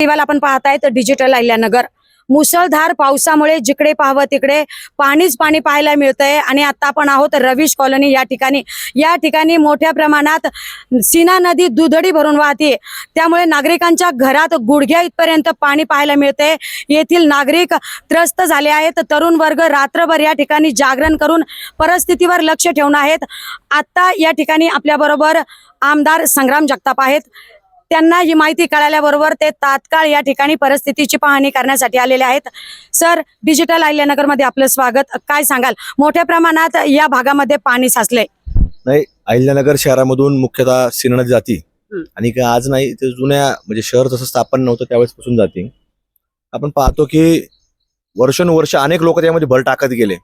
टीव्हीला आपण पाहतायत डिजिटल अहिल्यानगर. मुसळधार पावसामुळे जिकडे पाहावं तिकडे पाणीच पाणी पाहायला मिळतंय. आणि आता आपण आहोत रवीश कॉलनी या ठिकाणी. या ठिकाणी मोठ्या प्रमाणात सीना नदी दुधडी भरून वाहते. त्यामुळे नागरिकांच्या घरात गुडघ्या इथपर्यंत पाणी पाहायला मिळते येथील नागरिक त्रस्त झाले आहेत. तरुण वर्ग रात्रभर या ठिकाणी जागरण करून परिस्थितीवर लक्ष ठेवून आहेत. आता या ठिकाणी आपल्याबरोबर आमदार संग्राम जगताप आहेत. त्यांना ही माहिती कळाल्याबरोबर ते तात्काळ या ठिकाणी परिस्थितीची पाहणी करण्यासाठी आलेले आहेत. सर डिजिटल अहिल्यानगरमध्ये आपलं स्वागत. काय सांगाल? मोठ्या प्रमाणात या भागामध्ये पाणी साचले नाही अहिल्यानगर शहरामधून मुख्यतः सिन्हा नदी जाती. आणि काय आज नाही ते जुन्या म्हणजे शहर जसं स्थापन नव्हतं त्यावेळेसपासून जाते. आपण पाहतो की वर्षानुवर्ष अनेक लोक त्यामध्ये भर टाकत गेले.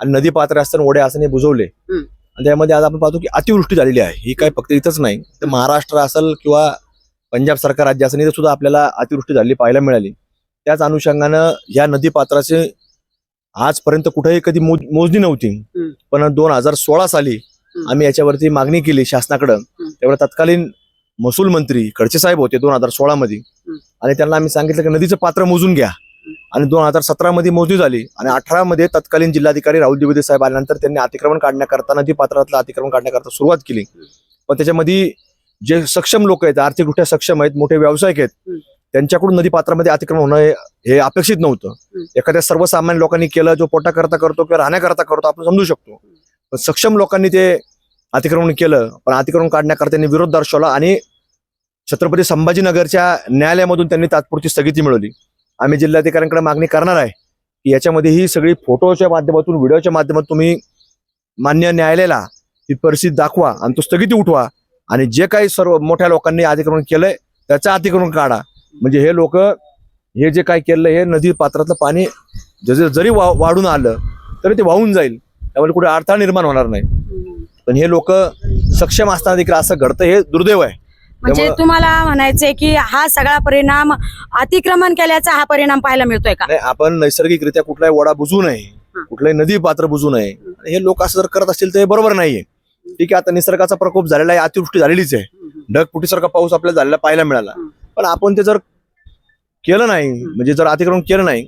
आणि नदी पात्र असताना ओढे असताना बुजवले. आणि त्यामध्ये आज आपण पाहतो की अतिवृष्टी झालेली आहे. ही काय फक्त इथंच नाही. तर महाराष्ट्र असेल किंवा पंजाब सरकार राज्य असेल इथं सुद्धा आपल्याला अतिवृष्टी झालेली पाहायला मिळाली. त्याच अनुषंगानं या नदी पात्राचे आजपर्यंत कुठेही कधी मोज- मोजणी नव्हती. पण दोन हजार सोळा साली. आम्ही याच्यावरती मागणी केली शासनाकडं. त्यावेळेला तत्कालीन महसूल मंत्री खडसे साहेब होते दोन हजार सोळा मध्ये. आणि त्यांना आम्ही सांगितलं की नदीचं पात्र मोजून घ्या. आणि दोन हजार सतरा मध्ये मोजणी झाली. आणि अठरा मध्ये तत्कालीन जिल्हाधिकारी राहुल द्विवेदी साहेब आल्यानंतर त्यांनी अतिक्रमण काढण्याकरता नदी पात्रातलं अतिक्रमण काढण्याकरता सुरुवात केली. पण त्याच्यामध्ये जे सक्षम लोक आहेत आर्थिकदृष्ट्या सक्षम आहेत मोठे व्यावसायिक आहेत. त्यांच्याकडून नदी पात्रामध्ये अतिक्रमण होणं हे- अपेक्षित नव्हतं. एखाद्या सर्वसामान्य लोकांनी केलं जो पोटा करता करतो किंवा राहण्याकरता करतो आपण समजू शकतो. पण सक्षम लोकांनी ते अतिक्रमण केलं पण अतिक्रमण काढण्याकरता त्यांनी विरोध दर्शवला आणि छत्रपती संभाजीनगरच्या न्यायालयामधून त्यांनी तात्पुरती स्थगिती मिळवली. आम्ही जिल्हाधिकाऱ्यांकडे मागणी करणार आहे की याच्यामध्ये ही सगळी फोटोच्या माध्यमातून व्हिडिओच्या माध्यमातून तुम्ही मान्य न्यायालयाला ही परिस्थिती दाखवा आणि तो स्थगिती उठवा. आणि जे काही सर्व मोठ्या लोकांनी अतिक्रमण केलंय त्याचं अतिक्रमण काढा. म्हणजे हे लोक हे जे काय केलं हे नदी पात्रातलं पाणी जर जरी वा- वाढून आलं तरी ते वाहून जाईल. त्यामुळे कुठे अडथळा निर्माण होणार नाही. पण हे लोक सक्षम असताना देखील असं घडतं हे दुर्दैव आहे. म्हणजे तुम्हाला म्हणायचंय की हा सगळा परिणाम अतिक्रमण केल्याचा हा परिणाम पाहायला मिळतोय का? आपण नैसर्गिकरित्या कुठलाही ओढा बुजू नये. कुठलाही नदी पात्र बुजू नये. हे लोक असं जर करत असतील तर हे बरोबर नाहीये. ठीक आहे आता निसर्गाचा प्रकोप झालेला आहे अतिवृष्टी झालेलीच आहे. ढगफुटीसारखा पाऊस आपल्याला झालेला पाहायला मिळाला. पण आपण ते जर केलं नाही म्हणजे जर अतिक्रमण केलं नाही.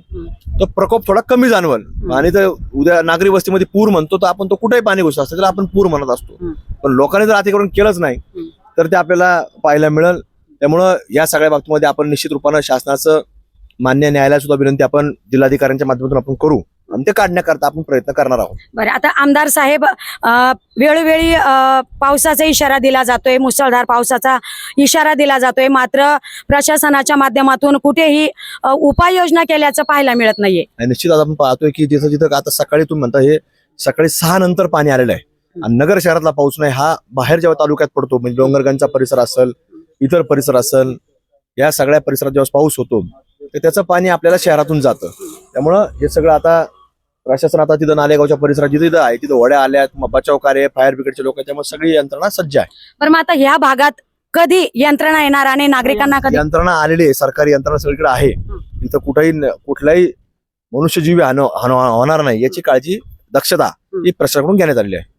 तर प्रकोप थोडा कमी जाणवल. आणि तर उद्या नागरी वस्तीमध्ये पूर म्हणतो तर आपण तो कुठेही पाणी घुसत असतो त्याला आपण पूर म्हणत असतो. पण लोकांनी जर अतिक्रमण केलंच नाही. तर ते आपल्याला पाहायला मिळेल. त्यामुळं या सगळ्या बाबतीमध्ये आपण निश्चित रूपानं शासनाचं मान्य न्यायालयात सुद्धा विनंती आपण जिल्हाधिकाऱ्यांच्या माध्यमातून आपण करू. आणि ते काढण्याकरता आपण प्रयत्न करणार आहोत. बरं आता आमदार साहेब अ, वेळोवेळी अ, पावसाचा इशारा दिला जातोय मुसळधार पावसाचा इशारा दिला जातोय मात्र प्रशासनाच्या माध्यमातून कुठेही अ, उपाययोजना केल्याचं पाहायला मिळत नाहीये. आणि निश्चित आता आपण पाहतोय की जिथं जिथं आता सकाळी तुम्ही म्हणता हे सकाळी सहा नंतर पाणी आलेलं आहे. आणि नगर शहरातला पाऊस नाही हा बाहेर जेव्हा तालुक्यात पडतो म्हणजे डोंगरगंजचा परिसर असेल इतर परिसर असेल या सगळ्या परिसरात जेव्हा पाऊस होतो तर त्याचं पाणी आपल्याला शहरातून जातं. त्यामुळं हे सगळं आता प्रशासन आता तिथं नालेगावच्या परिसरात जिथं जिथं आहे तिथं होड्या आल्यात मग बचाव कार्य फायर ब्रिगेडचे लोक आहेत, त्यामुळे सगळी यंत्रणा सज्ज आहे. पण मग आता ह्या भागात कधी यंत्रणा येणार आणि नागरिकांना कधी? यंत्रणा आलेली आहे सरकारी यंत्रणा सगळीकडे आहे. तिथं कुठेही न- कुठलाही मनुष्यजीवी हान- हान- होणार नाही याची काळजी दक्षता ही प्रशासनाकडून घेण्यात आलेली आहे.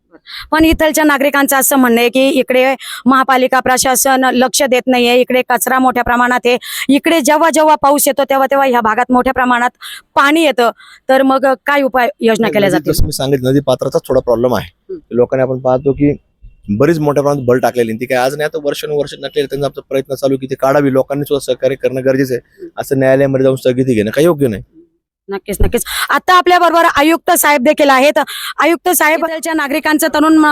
पण इथलच्या नागरिकांचं असं म्हणणं आहे की इकडे महापालिका प्रशासन लक्ष देत नाहीये इकडे कचरा मोठ्या प्रमाणात आहे. इकडे जेव्हा जेव्हा पाऊस येतो तेव्हा तेव्हा ह्या भागात मोठ्या प्रमाणात पाणी येतं. तर मग काय उपाय योजना केल्या जसं मी सांगितलं नदी पात्राचाच थोडा प्रॉब्लेम आहे. लोकांनी आपण पाहतो की बरीच मोठ्या प्रमाणात बल टाकलेली ती काय आज नाही आता वर्षानुवर्ष नटलेली त्यांचा आमचा प्रयत्न चालू की ते काढावी. लोकांनी सुद्धा सहकार्य करणं गरजेचं आहे. असं न्यायालयामध्ये जाऊन स्थगिती घेणं काही योग्य नाही. नक्कीच नक्कीच. आता आपल्या बरोबर आयुक्त साहेब देखील आहेत. आयुक्त साहेब इथलच्या नागरिकांचं तरुण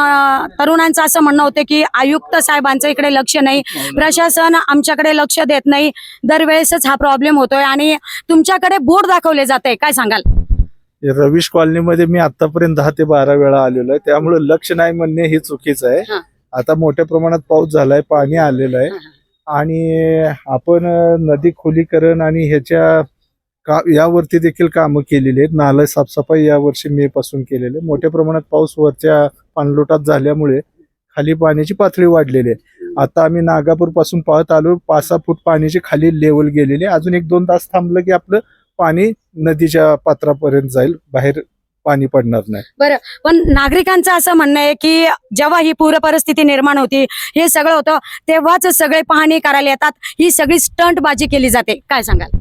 तरुणांचं असं म्हणणं होतं की आयुक्त साहेबांचं इकडे लक्ष नाही. प्रशासन आमच्याकडे लक्ष देत नाही. दरवेळेसच हा प्रॉब्लेम होतोय आणि तुमच्याकडे बोर्ड दाखवले जात आहे. काय सांगाल? रवीश कॉलनीमध्ये मी आतापर्यंत दहा ते बारा वेळा आलेलो आहे. त्यामुळे लक्ष नाही म्हणणे हे चुकीचं आहे. आता मोठ्या प्रमाणात पाऊस झालाय पाणी आलेलं आहे. आणि आपण नदी खोलीकरण आणि ह्याच्या का यावरती देखील कामं केलेली आहेत. नालं साफसफाई यावर्षी मे पासून केलेली आहे मोठ्या प्रमाणात पाऊस वरच्या पाणलोटात झाल्यामुळे खाली पाण्याची पातळी वाढलेली आहे. आता आम्ही नागापूरपासून पाहत आलो पाच सहा फूट पाण्याची खाली लेवल गेलेली आहे. अजून एक दोन तास थांबलं की आपलं पाणी नदीच्या पात्रापर्यंत जाईल. बाहेर पाणी पडणार नाही. बरं पण नागरिकांचं असं म्हणणं आहे की जेव्हा ही पूर परिस्थिती निर्माण होती हे सगळं होतं तेव्हाच सगळे पाहणी करायला येतात. ही सगळी स्टंटबाजी केली जाते. काय सांगाल?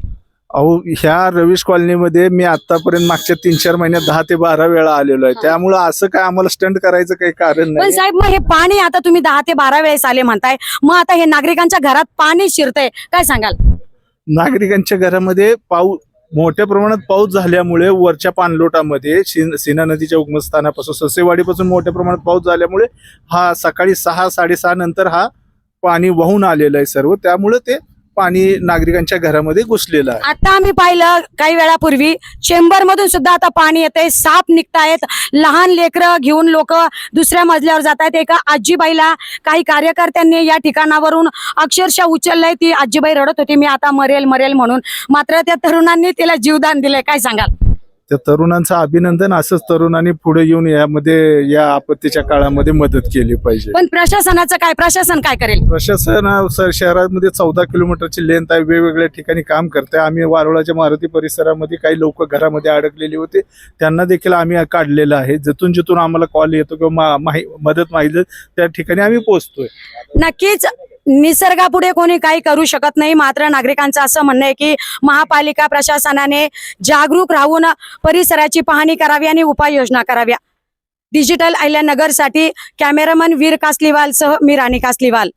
अहो ह्या रवीश कॉलनीमध्ये मी आतापर्यंत मागच्या तीन चार महिन्यात दहा ते बारा वेळा आलेलो आहे. त्यामुळं असं काय आम्हाला स्टंट करायचं काही कारण पण नाही. साहेब मग हे पाणी आता तुम्ही दहा ते बारा वेळेस आले म्हणताय. मग आता हे नागरिकांच्या घरात पाणी शिरतंय. काय सांगाल? नागरिकांच्या घरामध्ये पाऊस मोठ्या प्रमाणात पाऊस झाल्यामुळे वरच्या पाणलोटामध्ये सिन- सीना नदीच्या उगमस्थानापासून ससेवाडीपासून मोठ्या प्रमाणात पाऊस झाल्यामुळे हा सकाळी सहा साडेसहा नंतर हा पाणी वाहून आलेलं आहे सर्व. त्यामुळे ते पाणी नागरिकांच्या घरामध्ये घुसलेलं आहे. आता आम्ही पाहिलं काही वेळापूर्वी चेंबर मधून सुद्धा आता पाणी येतंय साप निघतायत लहान लेकरं घेऊन लोक दुसऱ्या मजल्यावर जात आहेत एका आजीबाईला काही कार्यकर्त्यांनी या ठिकाणावरून अक्षरशः उचललंय. ती आजीबाई रडत होती. मी आता मरेल मरेल म्हणून मात्र त्या तरुणांनी तिला जीवदान दिलंय. काय सांगाल? त्या तरुणांचं अभिनंदन असंच तरुणांनी पुढे येऊन यामध्ये या आपत्तीच्या काळामध्ये मदत केली पाहिजे. पण प्रशासनाचं काय? प्रशासन काय करेल? प्रशासन शहरामध्ये चौदा किलोमीटरची लेंथ आहे वेगवेगळ्या ठिकाणी काम करते आम्ही वारोळाच्या मारुती परिसरामध्ये काही लोक घरामध्ये अडकलेली होते. त्यांना देखील आम्ही काढलेलं आहे. जिथून जिथून आम्हाला कॉल येतो किंवा मा- माहि- मदत माहिती त्या ठिकाणी आम्ही पोहोचतोय. नक्कीच निसर्गापुढे कोणी काही करू शकत नाही. मात्र नागरिकांचं असं म्हणणं आहे की महापालिका प्रशासनाने जागरूक राहून परिसराची पाहणी करावी आणि उपाययोजना कराव्या. डिजिटल आयल्या नगरसाठी कॅमेरामन वीर कासलीवाल सह मी राणी कासलीवाल.